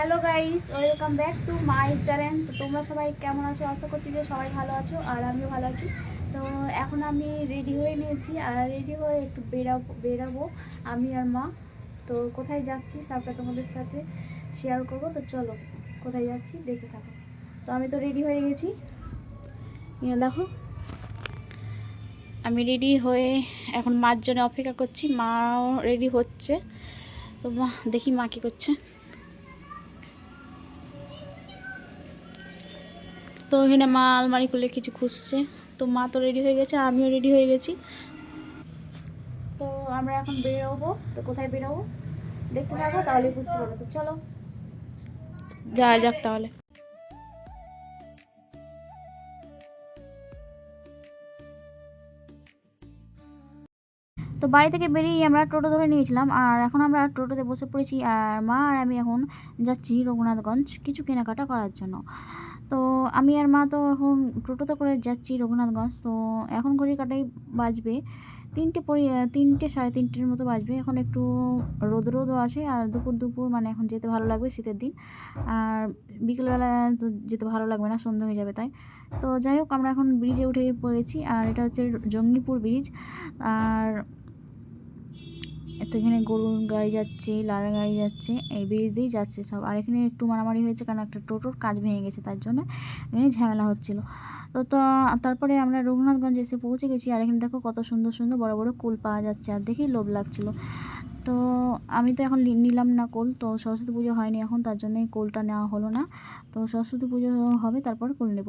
Hello guys, welcome back to my channel. তো তোমরা সবাই কেমন আছো? আশা করছি যে সবাই ভালো আছো, আর আমিও ভালো আছি। তো এখন আমি রেডি হয়ে নিয়েছি, আর রেডি হয়ে একটু বেরাবো বেরাবো আমি আর মা। তো কোথায় যাচ্ছি সবটা তোমাদের সাথে শেয়ার করব। তো চলো, কোথায় যাচ্ছি দেখে থাকো। তো আমি তো রেডি হয়ে গেছি। দেখো। আমি রেডি হয়ে এখন মার জন্য অপেক্ষা করছি। মাও রেডি হচ্ছে। তো মা, দেখি মা কী করছে। তো এখানে মা আলমারি খুলে কিছু খুঁজছে। তো মা তো রেডি হয়ে গেছে, আমিও রেডি হয়ে গেছি। তো আমরা এখন বেরোবো। তো কোথায় বেরোবো? দেখতে থাকো তাহলে বুঝতে পারব। তো চলো। যা যাক তাহলে। তো বাড়ি থেকে বেরিয়ে আমরা টোটো ধরে নিয়েছিলাম, আর এখন আমরা টোটোতে বসে পড়েছি। আর মা আর আমি এখন যাচ্ছি রঘুনাথগঞ্জ কিছু কেনাকাটা করার জন্য। তো আমি আর মা তো এখন টোটোতে করে যাচ্ছি রঘুনাথগঞ্জ। তো এখন ঘড়ি কাটাই বাজবে তিনটে পরি তিনটে সাড়ে তিনটের মতো বাজবে। এখন একটু রোদ রোদও আছে আর দুপুর দুপুর মানে এখন যেতে ভালো লাগবে শীতের দিন। আর বিকেলবেলা তো যেতে ভালো লাগবে না সন্ধ্যা হয়ে যাবে তাই। তো যাই হোক, আমরা এখন ব্রিজে উঠে পড়েছি আর এটা হচ্ছে জঙ্গিপুর ব্রিজ আর তো এখানে গরুর গাড়ি যাচ্ছে লারা গাড়ি যাচ্ছে, এই ব্রিজ দিয়েই যাচ্ছে সব। আর এখানে একটু মারামারি হয়েছে কারণ একটা টোটোর কাজ ভেঙে গেছে, তার জন্য এখানে ঝামেলা হচ্ছিল। তো তো, তারপরে আমরা রঘুনাথগঞ্জ এসে পৌঁছে গেছি আর এখানে দেখো কত সুন্দর সুন্দর বড় বড় কুল পাওয়া যাচ্ছে আর দেখেই লোভ লাগছিল। তো আমি তো এখন নিলাম না কোল, তো সরস্বতী পুজো হয়নি এখন, তার জন্যই কোলটা নেওয়া হলো না। তো সরস্বতী পুজো হবে, তারপর কোল নেব।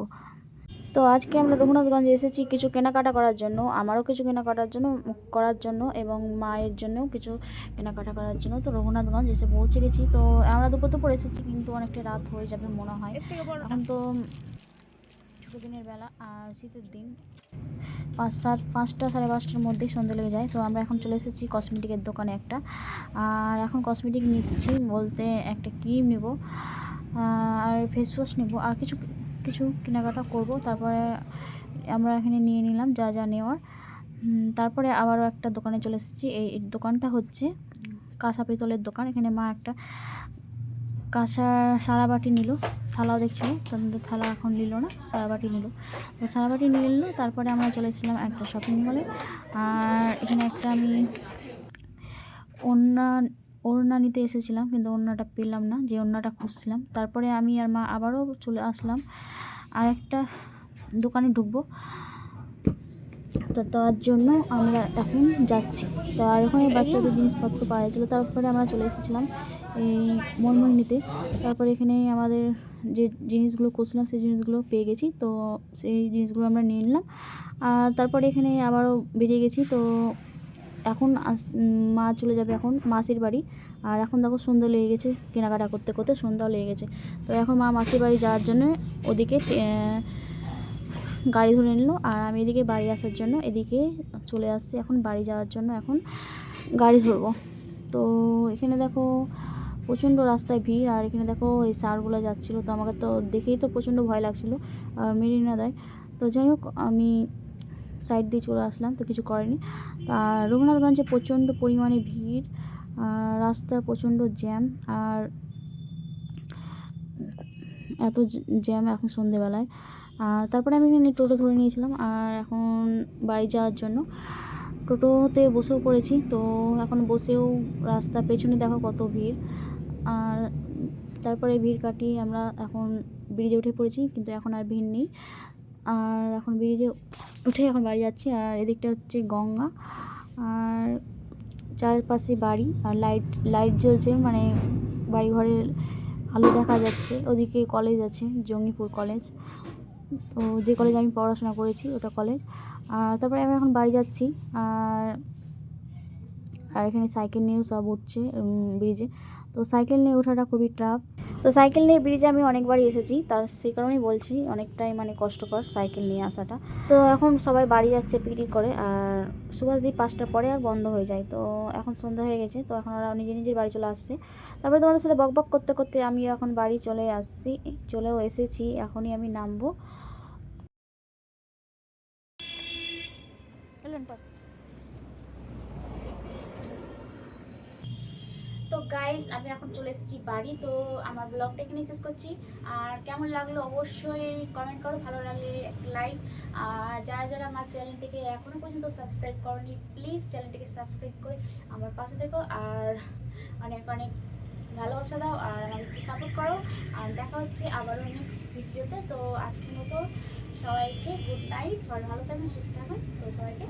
তো আজকে আমরা রঘুনাথগঞ্জে এসেছি কিছু কেনাকাটা করার জন্য আমারও কিছু কেনাকাটার জন্য করার জন্য এবং মায়ের জন্যও কিছু কেনাকাটা করার জন্য। তো রঘুনাথগঞ্জ এসে পৌঁছে গেছি। তো আমরা দুপুর দুপুর এসেছি কিন্তু অনেকটা রাত হয়ে যাবে মনে হয়। এখন তো ছোটো দিনের বেলা আর শীতের দিন। পাঁচ সাত পাঁচটা সাড়ে পাঁচটার মধ্যেই সন্ধে লেগে যায়। তো আমরা এখন চলে এসেছি কসমেটিকের দোকানে একটা। আর এখন কসমেটিক নিচ্ছি বলতে একটা ক্রিম নেব আর ফেস ওয়াশ নেব আর কিছু কিছু কেনাকাটা করব। তারপরে আমরা এখানে নিয়ে নিলাম যা যা নেওয়ার। তারপরে আবারও একটা দোকানে চলে এসেছি। এই দোকানটা হচ্ছে কাঁসা পিতলের দোকান। এখানে মা একটা কাঁসা সারা বাটি নিল। থালাও দেখছিল কিন্তু থালা এখন নিল না, সারা বাটি নিল। তো সারা বাটি নিয়ে নিল। তারপরে আমরা চলে এসেছিলাম একটা শপিং মলে আর এখানে একটা আমি ওড়না ওড়না নিতে এসেছিলাম, কিন্তু ওড়নাটা পেলাম না, যে ওড়নাটা খুঁজছিলাম। তারপরে আমি আর মা আবারও চলে আসলাম। আর একটা দোকানে ঢুকবো। তো তার জন্য আমরা এখন যাচ্ছি। তো আর ওখানে বাচ্চাদের জিনিসপত্র পাওয়া যাচ্ছিল। তারপরে আমরা চলে এসেছিলাম এই মনমনি নিতে। তারপরে এখানে আমাদের যে জিনিসগুলো খুঁজছিলাম, সেই জিনিসগুলো পেয়ে গেছি। তো সেই জিনিসগুলো আমরা নিয়ে নিলাম। আর তারপরে এখানে আবারও বেরিয়ে গেছি। তো এখন মা চলে যাবে এখন মাসির বাড়ি। আর এখন দেখো সন্ধ্যা লেগে গেছে কেনাকাটা করতে করতে সন্ধ্যাও লেগে গেছে। তো এখন মা মাসির বাড়ি যাওয়ার জন্য ওদিকে গাড়ি ধরে নিল। আর আমি এদিকে বাড়ি আসার জন্য এদিকে চলে আসছি এখন বাড়ি যাওয়ার জন্য এখন গাড়ি ধরবো। তো এখানে দেখো প্রচণ্ড রাস্তায় ভিড়। আর এখানে দেখো এই সারগুলো যাচ্ছিল। তো আমাকে তো দেখেই তো প্রচণ্ড ভয় লাগছিল আহ, মেরিয়ে না দেয়। তো যাই হোক আমি সাইড দিয়ে চলে আসলাম, তো কিছু করেনি। আর রঘুনাথগঞ্জে প্রচণ্ড পরিমাণে ভিড় রাস্তা প্রচণ্ড জ্যাম, আর এত জ্যাম এখন সন্ধেবেলায়। আর তারপরে আমি এখানে টোটো ধরে নিয়েছিলাম, আর এখন বাড়ি যাওয়ার জন্য। টোটোতে বসেও পড়েছি, তো এখন বসেও রাস্তার পেছনে দেখো কত ভিড়। আর তারপরে ভিড় কাটিয়ে আমরা এখন ব্রিজে উঠে পড়েছি, কিন্তু এখন আর ভিড় নেই। আর এখন ব্রিজে উঠে এখন বাড়ি যাচ্ছি আর এদিকটা হচ্ছে গঙ্গা আর চারপাশে বাড়ি আর লাইট লাইট জ্বলছে মানে বাড়ি ঘরের আলো দেখা যাচ্ছে। ওদিকে কলেজ আছে, জঙ্গিপুর কলেজ। তো যে কলেজে আমি পড়াশোনা করেছি ওটা কলেজ। আর তারপরে আমি এখন বাড়ি যাচ্ছি আর আর এখানে সাইকেল নিয়েও সব উঠছে ব্রিজে তো সাইকেল নিয়ে ওঠাটা খুবই টাফ তো সাইকেল নিয়ে ব্রিজে আমি অনেকবারই এসেছি তার সেই কারণেই বলছি অনেকটাই মানে কষ্টকর সাইকেল নিয়ে আসাটা। তো এখন সবাই বাড়ি যাচ্ছে পিকনিক করে, আর সুভাষদ্বীপ পাঁচটার পরে আর বন্ধ হয়ে যায়। তো এখন সন্ধ্যা হয়ে গেছে, তো এখন ওরা নিজে নিজের বাড়ি চলে আসছে। তারপরে তোমাদের সাথে বকবক করতে করতে আমি এখন বাড়ি চলে আসছি, চলেও এসেছি, এখনই আমি নামবো। পাশে গাইস আমি এখন চলে এসেছি বাড়ি, তো আমার ব্লগটা এখানে শেষ করছি। আর কেমন লাগল অবশ্যই কমেন্ট করো, ভালো লাগলে লাইক আর যারা যারা আমার চ্যানেলটিকে এখনও পর্যন্ত সাবস্ক্রাইব করনি প্লিজ চ্যানেলটিকে সাবস্ক্রাইব করে আমার পাশে থেকো। আর অনেক অনেক ভালোবাসা দাও আর আমাকে সাপোর্ট করো। আর দেখা হচ্ছে আবারও নেক্সট ভিডিওতে তো আজকের মতো সবাইকে গুড নাইট সবাই ভালো থাকবেন, সুস্থ থাকবেন। তো সবাইকে